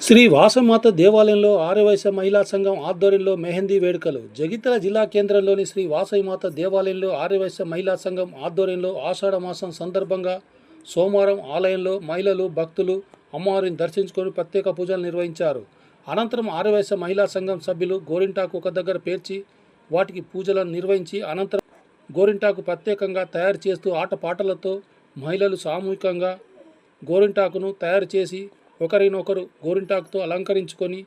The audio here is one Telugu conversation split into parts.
శ్రీ వాసమాత దేవాలయంలో ఆర్యవైశ్య మహిళా సంఘం ఆధ్వర్యంలో మెహందీ వేడుకలు. జగిత్యాల జిల్లా కేంద్రంలోని శ్రీ వాసమాత దేవాలయంలో ఆర్యవైశ్య మహిళా సంఘం ఆధ్వర్యంలో ఆషాఢ మాసం సందర్భంగా సోమవారం ఆలయంలో మహిళలు భక్తులు అమ్మవారిని దర్శించుకొని ప్రత్యేక పూజలు నిర్వహించారు. అనంతరం ఆర్యవైశ్య మహిళా సంఘం సభ్యులు గోరింటాకు ఒక దగ్గర పేర్చి వాటికి పూజలను నిర్వహించి అనంతరం గోరింటాకు ప్రత్యేకంగా తయారు చేస్తూ ఆటపాటలతో మహిళలు సామూహికంగా గోరింటాకును తయారు చేసి ఒకరినొకరు గోరింటాకుతో అలంకరించుకొని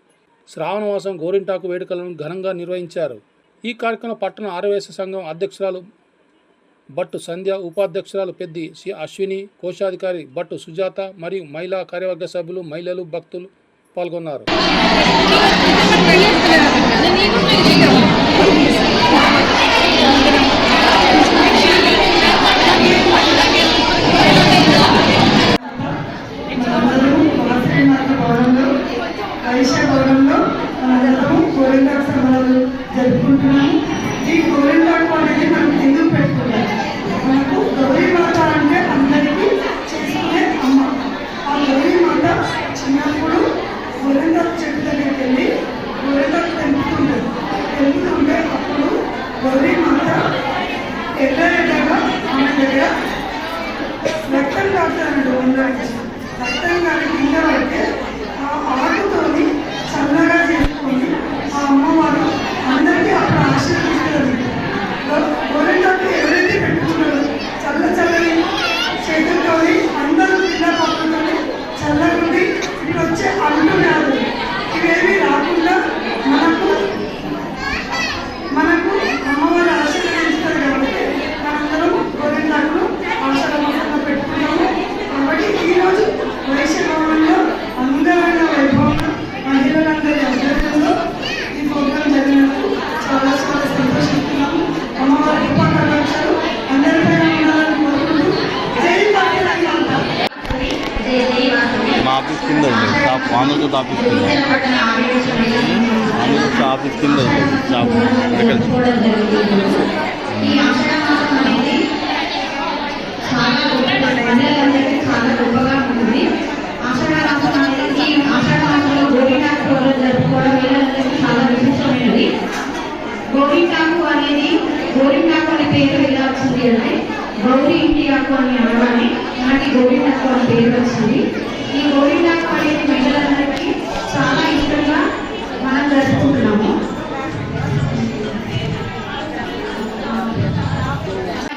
శ్రావణవాసం గోరింటాకు వేడుకలను ఘనంగా నిర్వహించారు. ఈ కార్యక్రమం పట్టణ ఆరవేశ సంఘం అధ్యక్షురాలు భట్టు సంధ్య ఉపాధ్యక్షురాలు పెద్ది శ్రీ అశ్విని కోశాధికారి భట్టు సుజాత మరియు మహిళా కార్యవర్గ సభ్యులు మహిళలు భక్తులు పాల్గొన్నారు. జరుపుకుంటున్నాము ఈ గోరింటాకు అనేది మనం ఎందుకు పెట్టుకున్నాము మనకు గౌరీ మాత అంటే అందరికీ చేసుకునే అమ్మ ఆ గౌరీ మాత చిన్నప్పుడు గోరింటాకు చెట్టు దగ్గరికి వెళ్ళి గోరింటాకు తెంపుతుంటుంది తెంపుతుంటే అప్పుడు గౌరీ మాత ఎల్ల ఎల్లగా ఆమె దగ్గర రక్తం కాస్తానండి వందలకి. రక్తం కానీ కింద పడితే ఉంటుంది ఆషాఢ మాసం అనేది ఈ ఆషాఢ మాసంలో గోరింటాకు అనేది గోరింటాకు అనే పేరు ఎలా వచ్చింది అంటే గౌరీ ఇంటి ఆకు అని అనగానే మనకి గోరింటాకు అనే పేరు వచ్చింది ఈ గోరింటాకు అనేది మహిళలందరికీ చాలా ఇష్టంగా మనం జరుపుకుంటున్నాము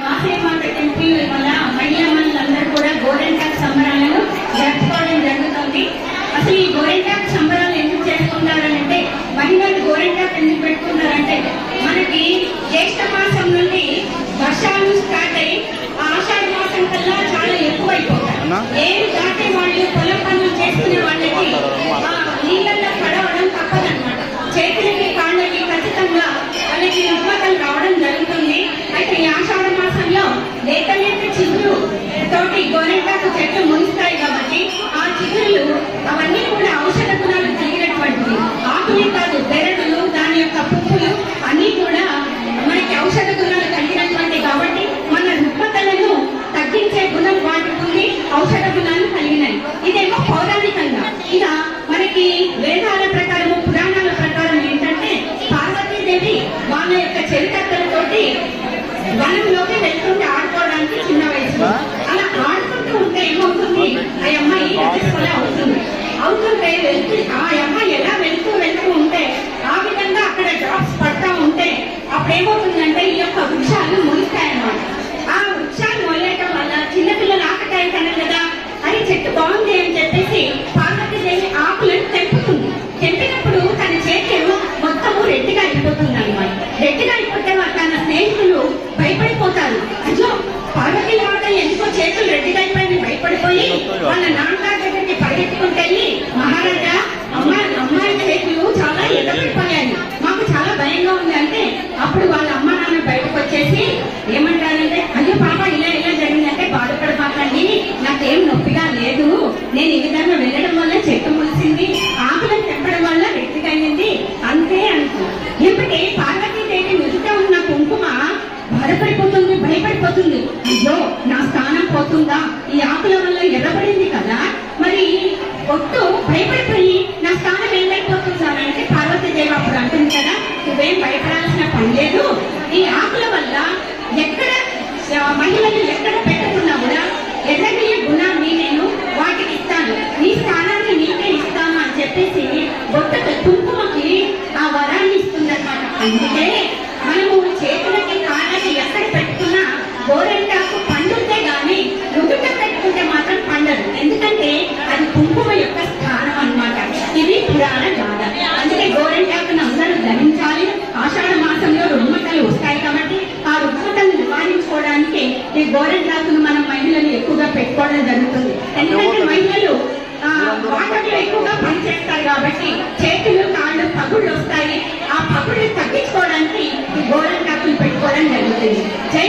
మాసేమాత టెంపుల్ వల్ల మహిళా మనులందరూ కూడా గోరెంటాక్ సంబరాలను జరుపుకోవడం జరుగుతుంది అసలు ఈ గోరెంటాక్ సంబరాలు ఎందుకు చేసుకుంటారంటే మహిళలు గోరెంటాక్ ఎందుకు పెట్టుకున్నారంటే మనకి జ్యేష్ఠ మాసం నుండి వర్షాలు స్టార్ట్ అయ్యి ఆ ఆషాఢ మాసం కల్లా చాలా ఎక్కువైపోతాయి ఏం దాటే వాళ్ళు పొలం పనులు చేసుకునే వాళ్ళకి ఆ నీళ్ళల్లో పడవడం తప్పదన్నమాట చేతులకి కాళ్ళకి ఖచ్చితంగా వాళ్ళకి రుగ్మతలు రావడం జరుగుతుంది అయితే ఈ ఆషాఢ మాసంలో లేత లేత చిగురు తోటి గోరెంటాకు చెట్లు ములుస్తాయి కాబట్టి ఆ చిగురులు అవన్నీ కూడా ఔషధ గుణాలు కలిగినటువంటివి. ఆకులే కాదు బెరడులు దాని యొక్క పువ్వులు అన్నీ కూడా మనకి ఔషధ గుణాలు కలిగినటువంటి కాబట్టి మన రుగ్మతలను తగ్గించే గుణం వాటికి ఔషధ గుణాలు కలిగినాయి ఇదేమో పౌరాణికంగా. ఇలా మనకి వేదాల ప్రకారము పురాణాల ప్రకారం ఏంటంటే పార్వతీదేవి వాళ్ళ యొక్క చరిత్రలతోటి వనంలోకి వెళ్తుంటే ఆడుకోవడానికి చిన్న అవుతుంది వెళ్తూ ఆ అమ్మాయి ఎలా వెళ్తూ వెళ్తూ ఉంటే ఆ విధంగా అక్కడ డ్రాప్స్ పడతా ఉంటే అప్పుడు ఏమవుతుందంటే ఈ యొక్క వృక్షాలు మొలుస్తాయన్నమాట. ఆ వృక్షాలు మొలయటం వల్ల చిన్నపిల్లలు ఆకతాయి కన కదా. అని చెట్టు బాగుంది అని చెప్పేసి పార్వతీదేవి ఆకులను తెంపుతుంది. తెంపినప్పుడు తన చేతులు మొత్తము రెడ్డిగా అయిపోతుంది అనమాట రెడ్డిగా అయిపోతే తన స్నేహితులు భయపడిపోతారు. అయ్యో పార్వతీ మాత ఎందుకో చేతులు రెడ్డిగా అయిపోయి భయపడిపోయి వాళ్ళ అప్పుడు వాళ్ళ అమ్మ నాన్న బయటకు వచ్చేసి ఏమంటారంటే అయ్యో పాప ఇలా ఇలా జరిగిందంటే బాధపడమాకండి నాకేం నొప్పిగా లేదు. నేను ఈ విధంగా వెళ్ళడం వల్ల చెట్టు ములిసింది ఆకులను తెంపడం వల్ల రెట్టికైంది అంతే అనుకో ఎందుకంటే పార్వతీదేవి నుదుట ఉన్న కుంకుమ బాధపడిపోతుంది భయపడిపోతుంది అయ్యో నా స్థానం పోతుందా ఈ ఆకుల వల్ల ఎర్రబడింది కదా మరి ఒట్టు భయపడిపోయి నా స్థానం ఏమైపోతుందానంటే పార్వతీదేవి అప్పుడు అంటుంది కదా నువ్వేం భయపడాల్సిన పని లేదు ఈ ఆకుల వల్ల ఎక్కడ ఆ, మహిళలు ఎక్కడ పెట్టుకున్నా కూడా ఎర్రగిరి గుణాన్ని నేను వాటికి ఇస్తాను. నీ స్థానాన్ని నీకే ఇస్తాను అని చెప్పేసి బొట్టకు కుంకుమకి ఆ వరాన్ని ఇస్తుందన్నమాట. అందుకే మనము చేతులకి కాళ్ళకి ఎక్కడ పెట్టుకున్నా గోరెంటాకు పండుతే గాని నుదుట పెట్టుకుంటే మాత్రం పండదు ఎందుకంటే అది కుంకుమ యొక్క స్థానం అన్నమాట ఇది పురాణ గాథ అందుకే గోరెంటాకును అందరూ ధరించాలి ఆషాఢ మాసంలో రుగ్మతలు వస్తాయి కాబట్టి ఆ రుగ్మతలు నివారించుకోవడానికి ఈ గోరెంటాకును మనం మహిళలు ఎక్కువగా పెట్టుకోవడం జరుగుతుంది ఎందుకంటే మహిళలు వాటర్లో ఎక్కువగా పనిచేస్తారు కాబట్టి చేతులు కాళ్ళు పగుళ్ళు వస్తాయి. ఆ పగుళ్ళు తగ్గించుకోవడానికి ఈ గోరెంటాకులు పెట్టుకోవడం జరుగుతుంది. జై